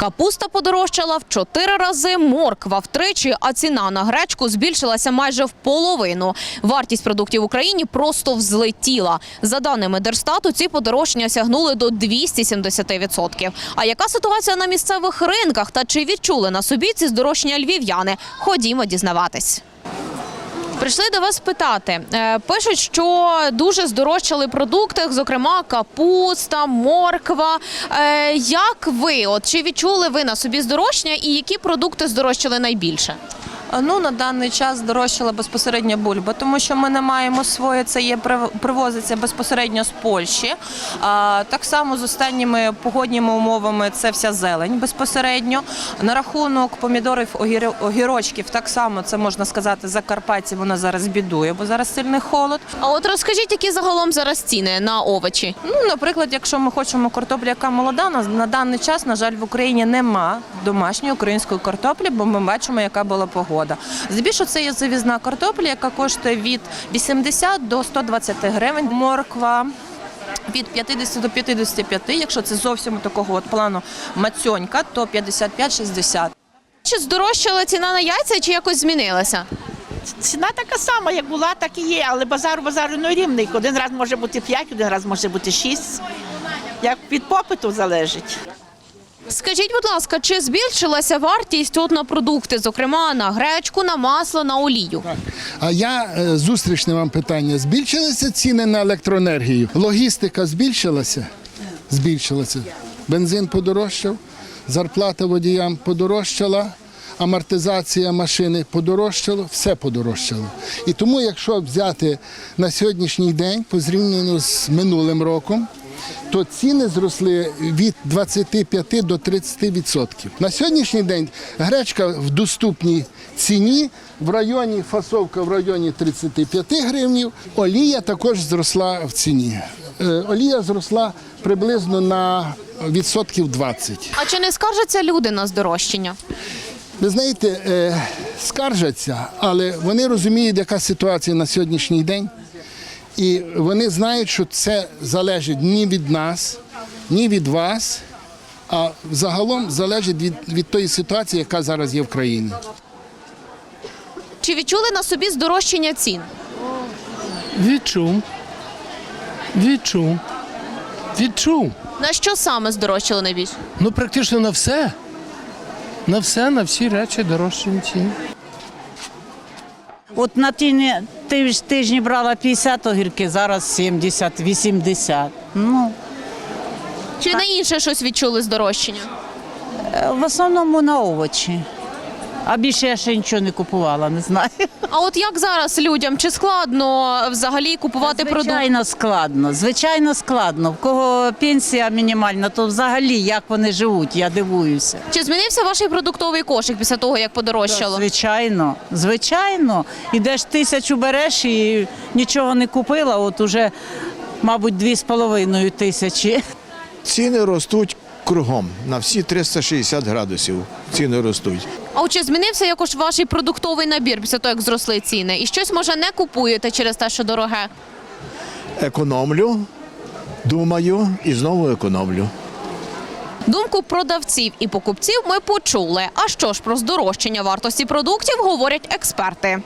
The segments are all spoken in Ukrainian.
Капуста подорожчала в чотири рази, морква втричі, а ціна на гречку збільшилася майже в половину. Вартість продуктів в Україні просто взлетіла. За даними Держстату, ці подорожчання сягнули до 270%. А яка ситуація на місцевих ринках та чи відчули на собі ці здорожчання львів'яни? Ходімо дізнаватись. Прийшли до вас питати. Е, Пишуть, що дуже здорожчали продукти, зокрема капуста, морква. Е, Як ви? От чи відчули ви на собі здорожчання і які продукти здорожчали найбільше? Ну на даний час здорожчала безпосередньо бульба, тому що ми не маємо своє, це є привозиться безпосередньо з Польщі. А, так само з останніми погодніми умовами це вся зелень безпосередньо. На рахунок помідорів, огіро- огірочків, так само це можна сказати, Закарпатті вона зараз бідує, бо зараз сильний холод. А от розкажіть, які загалом зараз ціни на овочі? Ну, наприклад, якщо ми хочемо картоплю, яка молода, на, на даний час, на жаль, в Україні нема домашньої української картоплі, бо ми бачимо, яка була погода. Здебільшого це є завізна картопля, яка коштує від 80 до 120 гривень. Морква. Від 50 до 55, якщо це зовсім такого от плану мацьонька, то 55-60. Чи здорожчала ціна на яйця, чи якось змінилася? Ціна така сама, як була, так і є, але базар базару не рівний. Один раз може бути 5, один раз може бути 6. Як від попиту залежить. Скажіть, будь ласка, чи збільшилася вартість от на продукти, зокрема на гречку, на масло, на олію? А я е, зустрічне вам питання. Збільшилися ціни на електроенергію? Логістика збільшилася? Збільшилася. Бензин подорожчав, зарплата водіям подорожчала, амортизація машини подорожчала, все подорожчало. І тому, якщо взяти на сьогоднішній день, порівняно з минулим роком, то ціни зросли від 25 до 30%. На сьогоднішній день гречка в доступній ціні в районі фасовка в районі 35 гривнів. Олія також зросла в ціні. Е, Олія зросла приблизно на відсотків 20. А чи не скаржаться люди на здорожчання? Ви знаєте, е, скаржаться, але вони розуміють, яка ситуація на сьогоднішній день. І вони знають, що це залежить ні від нас, ні від вас, а загалом залежить від, від тої ситуації, яка зараз є в країні. Чи відчули на собі здорожчання цін? Відчув. Відчув. Відчув. На що саме здорожчали найбільше? Ну, практично на все. На все, на всі речі дорожчі ціни. От на тижні, тижні брала 50 огірки, зараз 70, 80. Ну, Чи на інше щось відчули здорожчання? е, в основному на овочі. А більше я ще нічого не купувала, не знаю. А от як зараз людям? Чи складно взагалі купувати продукти? Звичайно складно, звичайно складно. В кого пенсія мінімальна, то взагалі як вони живуть, я дивуюся. Чи змінився ваш продуктовий кошик після того, як подорожчало? Звичайно, звичайно. Ідеш тисячу береш і нічого не купила, от уже, мабуть, дві з половиною тисячі. Ціни ростуть кругом на всі 360 градусів. Ціни ростуть. А чи змінився якось ваш продуктовий набір після того, як зросли ціни? І щось може не купуєте через те, що дороге? Економлю, думаю і знову економлю. Думку продавців і покупців ми почули. А що ж про здорожчання вартості продуктів говорять експерти.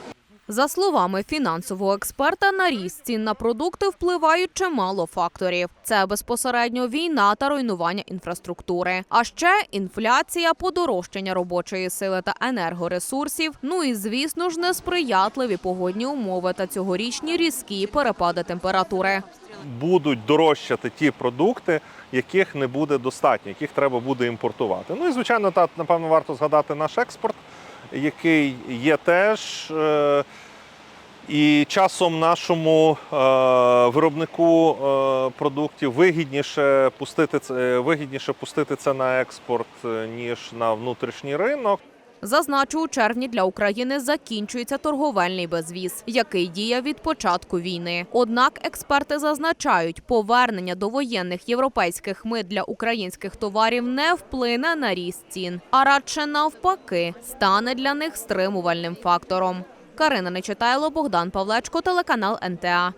За словами фінансового експерта, на ріст цін на продукти впливають чимало факторів. Це безпосередньо війна та руйнування інфраструктури. А ще інфляція, подорожчання робочої сили та енергоресурсів. Ну і звісно ж несприятливі погодні умови та цьогорічні різкі перепади температури. будуть дорожчати ті продукти, яких не буде достатньо, яких треба буде імпортувати. Ну і звичайно, та напевно варто згадати наш експорт, який є теж. Е- і часом нашому е, виробнику е, продуктів вигідніше пустити це вигідніше пустити це на експорт ніж на внутрішній ринок. Зазначу, у червні для України закінчується торговельний безвіз, який діє від початку війни. Однак експерти зазначають, повернення до воєнних європейських мит для українських товарів не вплине на ріст цін, а радше навпаки стане для них стримувальним фактором. Карина Нечитайло, Богдан Павлечко, телеканал НТА.